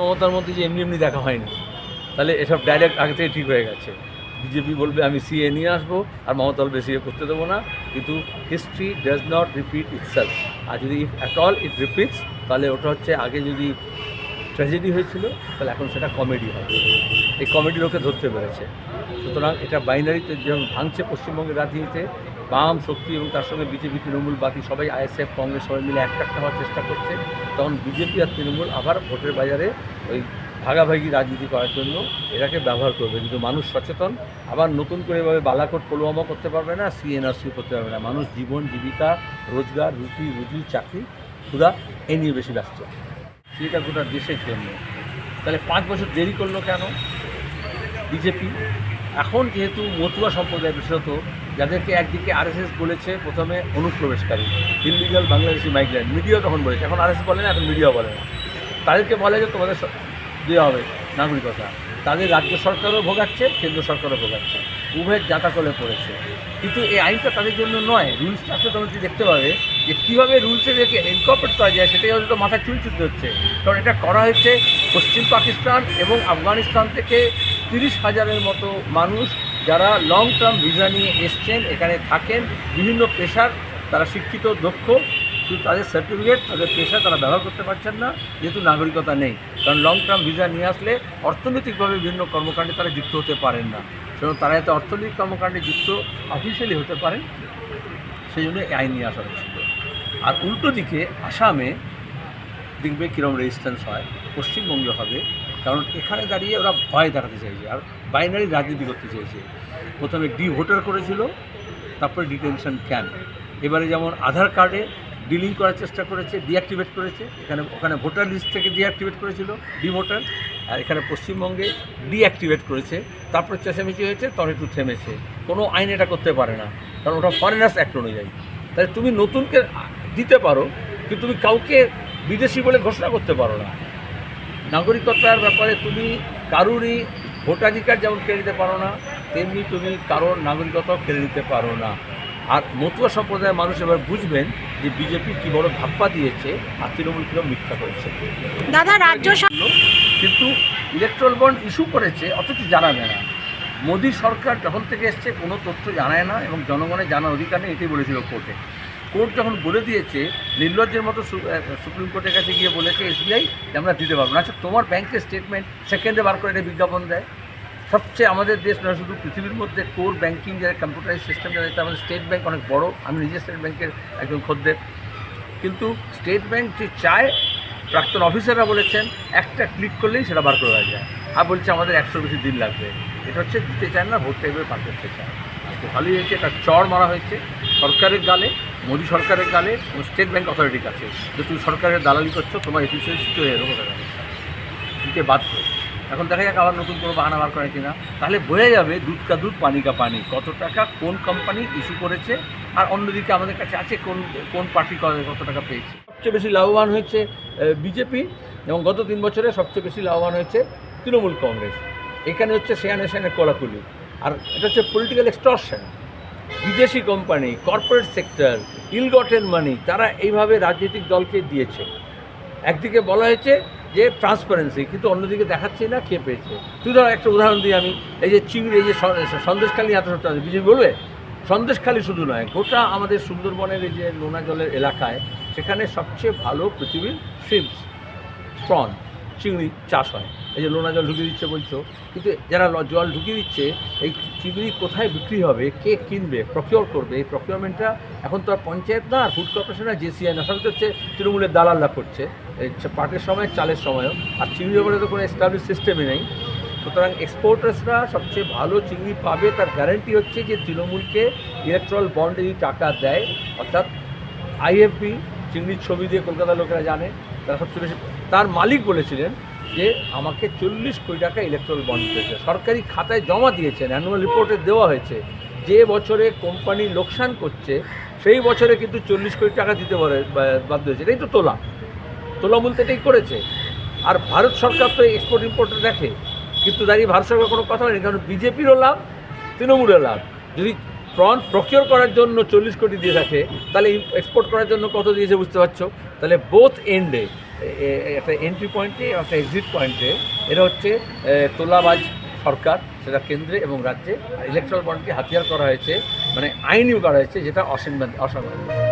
মমতার মধ্যে যে এমনি এমনি দেখা হয়নি। তাহলে এসব ডাইরেক্ট আগে থেকে ঠিক হয়ে গেছে। বিজেপি বলবে, আমি সিএ নিয়ে আসব আর মমতা বলবে সিএ করতে দেবো না। কিন্তু history does not repeat itself আর যদি if at all it repeats তাহলে ওটা হচ্ছে আগে যদি ট্র্যাজেডি হয়েছিল, তাহলে এখন সেটা কমেডি হবে। এই কমেডি লোকে ধরতে পেরেছে। সুতরাং এটা বাইনারিতে যেমন ভাঙছে পশ্চিমবঙ্গের রাজনীতিতে বাম শক্তি এবং তার সঙ্গে বিজেপি, তৃণমূল, বাকি সবাই আইএসএফ, কংগ্রেস সবাই মিলে একটা হওয়ার চেষ্টা করছে। তখন বিজেপি আর তৃণমূল আবার ভোটের বাজারে ওই ভাগাভাগি রাজনীতি করার জন্য এটাকে ব্যবহার করবে। কিন্তু মানুষ সচেতন, আবার নতুন করে এভাবে বালাকোট পুলওয়ামা করতে পারবে না, সিএনআরসি করতে পারবে না। মানুষ জীবন, জীবিকা, রোজগার, রুটি, রুজি, চাকরি পুরা এ নিয়ে বেশি ব্যস্ত। সেটা গোটা দেশের জন্য। তাহলে পাঁচ বছর দেরি করল কেন? বিজেপি এখন যেহেতু মতুয়া সম্প্রদায় বিশেষত, যাদেরকে একদিকে আরএসএস বলেছে, প্রথমে অনুপ্রবেশকারী ইলিগাল বাংলাদেশি মাইগ্রেন্ট মিডিয়া তখন বলেছে, এখন আরএসএস বলে না, এখন মিডিয়া বলে না। তাদেরকে বলে যে তোমাদের দেওয়া হবে নাগরিকতা, তাদের রাজ্য সরকারও ভোগাচ্ছে, কেন্দ্র সরকারও ভোগাচ্ছে উভয়ের জাতাকলে পড়েছে। কিন্তু এই আইনটা তাদের জন্য নয় রুলসটা আসলে তোমরা যদি দেখতে পাবে, যে কীভাবে রুলসে রেখে ইনকর্পোরেট করা যায়, সেটাই হয়তো মাথায় চুল চুলতে হচ্ছে। কারণ এটা করা হয়েছে পশ্চিম পাকিস্তান এবং আফগানিস্তান থেকে তিরিশ হাজারের মতো মানুষ যারা লং টার্ম ভিসা নিয়ে এসছেন, এখানে থাকেন, বিভিন্ন পেশার তারা শিক্ষিত, দক্ষ, কিন্তু তাদের সার্টিফিকেট তাদের পেশা তারা ব্যবহার করতে পারছেন না, যেহেতু নাগরিকতা নেই। কারণ লং টার্ম ভিসা নিয়ে আসলে অর্থনৈতিকভাবে বিভিন্ন কর্মকাণ্ডে তারা যুক্ত হতে পারেন না। সেজন্য তারা এতে অর্থনৈতিক কর্মকাণ্ডে যুক্ত অফিসিয়ালি হতে পারেন, সেই জন্য আইন নিয়ে আসা হয়েছিল আর উল্টো দিকে আসামে দেখবে কীরকম রেজিস্ট্যান্স হয়, পশ্চিমবঙ্গে হবে কারণ এখানে দাঁড়িয়ে ওরা ভয় দেখাতে চাইছে, আর বাইনারি রাজনীতি করতে চাইছে। প্রথমে ডি ভোটার করেছিল, তারপরে ডিটেনশন ক্যাম্প এবারে যেমন আধার কার্ডে ডিলিং করার চেষ্টা করেছে ডিঅ্যাক্টিভেট করেছে, এখানে, ওখানে ভোটার লিস্ট থেকে ডিঅ্যাক্টিভেট করেছিল ডি ভোটার আর এখানে পশ্চিমবঙ্গে ডিঅ্যাক্টিভেট করেছে। তারপরে চেঁচামেচি হয়েছে তখন একটু থেমেছে। কোনো আইন এটা করতে পারে না, কারণ ওটা ফরেনার্স অ্যাক্ট অনুযায়ী। তাই তুমি নতুনকে দিতে পারো, কিন্তু তুমি কাউকে বিদেশি বলে ঘোষণা করতে পারো না। নাগরিকতার ব্যাপারে তুমি কারুরই ভোটাধিকার যেমন কেড়ে নিতে পারো না তেমনি তুমি কারোর নাগরিকতাও কেড়ে নিতে পারো না। আর মতুয়া সম্প্রদায়ের মানুষ এবার বুঝবেন যে বিজেপি কী বড় ধাপ্পা দিয়েছে আর তৃণমূল কীরকম মিথ্যা করেছে। দাদা রাজ্য কিন্তু ইলেকট্রাল বন্ড ইস্যু করেছে অথচ জানাবে না। মোদী সরকার যখন থেকে এসছে কোনো তথ্য জানায় না এবং জনগণের জানার অধিকার নেই এটাই বলেছিল কোর্টে। কোর্ট যখন বলে দিয়েছে, নির্লজ্জের মতো সুপ্রিম কোর্টের কাছে গিয়ে বলেছে, এসবিআই আমরা দিতে পারব না। আচ্ছা তোমার ব্যাংকের স্টেটমেন্ট সেকেন্ডে বার করে এটা বিজ্ঞাপন দেয়? সবচেয়ে আমাদের দেশ নয়, শুধু পৃথিবীর মধ্যে কোর ব্যাংকিং যারা কম্পিউটারাইজ সিস্টেম যারা আমাদের স্টেট ব্যাংক অনেক বড়। আমি নিজে স্টেট ব্যাংকের একজন খদ্দের। কিন্তু স্টেট ব্যাংক যে চায়, প্রাক্তন অফিসাররা বলেছেন, একটা ক্লিক করলেই সেটা বার করে যায়। আর বলছে আমাদের একশো বেশি দিন লাগবে। এটা হচ্ছে দিতে চায় না, ভোট টাইপের পার করতে চায়। আজকে ভালোই হয়েছে, একটা চড় মারা হয়েছে। সরকারের গালে, মোদী সরকারের গালে স্টেট ব্যাঙ্ক অথরিটির কাছে। যে তুমি সরকারের দালালি করছ, তোমার এফিসিয়েন্সি তো এরকম দিতে বাধ্য। এখন দেখা যাক আবার নতুন কোনো বাহানা বার করে কিনা। তাহলে বোঝা যাবে দুধ কা দুধ, পানি কা পানি, কত টাকা কোন কোম্পানি ইস্যু করেছে আর অন্যদিকে আমাদের কাছে আছে কোন কোন পার্টি কত টাকা পেয়েছে। সবচেয়ে বেশি লাভবান হয়েছে বিজেপি এবং গত তিন বছরে সবচেয়ে বেশি লাভবান হয়েছে তৃণমূল কংগ্রেস। এখানে হচ্ছে শেয়ানে শেয়ানে কোলাকুলি। আর এটা হচ্ছে পলিটিক্যাল এক্সটর্শন বিদেশি company corporate sector ill-gotten money তারা এইভাবে রাজনৈতিক দলকে দিয়েছে। একদিকে বলা হয়েছে যে ট্রান্সপারেন্সি কিন্তু অন্যদিকে দেখাচ্ছে না কে পেয়েছে। তুই ধর একটা উদাহরণ দিই আমি, এই যে চিংড়ি, এই যে সন্দেশখালী এত সত্য আছে বিজেপি বলবে? সন্দেশখালী শুধু নয়, গোটা আমাদের সুন্দরবনের এই যে নোনা জলের এলাকায়, সেখানে সবচেয়ে ভালো পৃথিবীর শিপস প্রন চিংড়ি চাষ হয়। এই যে লোনা জল ঢুকিয়ে দিচ্ছে বলছো, কিন্তু যারা জল ঢুকিয়ে দিচ্ছে, এই চিংড়ি কোথায় বিক্রি হবে? কে কিনবে? প্রকিওর করবে? এই প্রকিওরমেন্টটা এখন তো আর পঞ্চায়েত না, আর ফুড কর্পোরেশন না জেসিআই না, সবই হচ্ছে তৃণমূলের দালালরা করছে। এই পাটের সময়, চালের সময়ও। আর চিংড়ি ব্যাপারে তো কোনো এস্টাবলিশ সিস্টেমই নেই। সুতরাং এক্সপোর্টার্সরা সবচেয়ে ভালো চিংড়ি পাবে, তার গ্যারান্টি হচ্ছে যে তৃণমূলকে ইলেকট্রাল বন্ডে যদি টাকা দেয়, অর্থাৎ আইএফবি চিংড়ির ছবি দিয়ে কলকাতার লোকেরা জানে, তারা সবচেয়ে বেশি তার মালিক বলেছিলেন যে আমাকে চল্লিশ কোটি টাকা ইলেকট্রাল বন্ড দিয়েছে। সরকারি খাতায় জমা দিয়েছেন অ্যানুয়াল রিপোর্টে দেওয়া হয়েছে। যে বছরে কোম্পানি লোকসান করছে, সেই বছরে কিন্তু চল্লিশ কোটি টাকা দিতে পারে বাধ্য হয়েছে। এটাই তো তোলা। তোলা বলতে এটাই করেছে। আর ভারত সরকার তো এক্সপোর্ট ইম্পোর্টে দেখে। কিন্তু দাঁড়িয়ে ভারত সরকার কোনো কথা হয়নি কারণ বিজেপিরও লাভ, তৃণমূলের লাভ। যদি প্রন প্রকিওর করার জন্য চল্লিশ কোটি দিয়ে থাকে, তাহলে এক্সপোর্ট করার জন্য কত দিয়েছে বুঝতে পারছ? তাহলে বোথ এন্ডে একটা এন্ট্রি পয়েন্টে এবং একটা এক্সিট পয়েন্টে এটা হচ্ছে তোলাবাজ সরকার, সেটা কেন্দ্রে এবং রাজ্যে ইলেকট্রাল বন্ডকে হাতিয়ার করা হয়েছে মানে আইনিও করা হয়েছে, যেটা অসংবাদ অসাংবিধানিক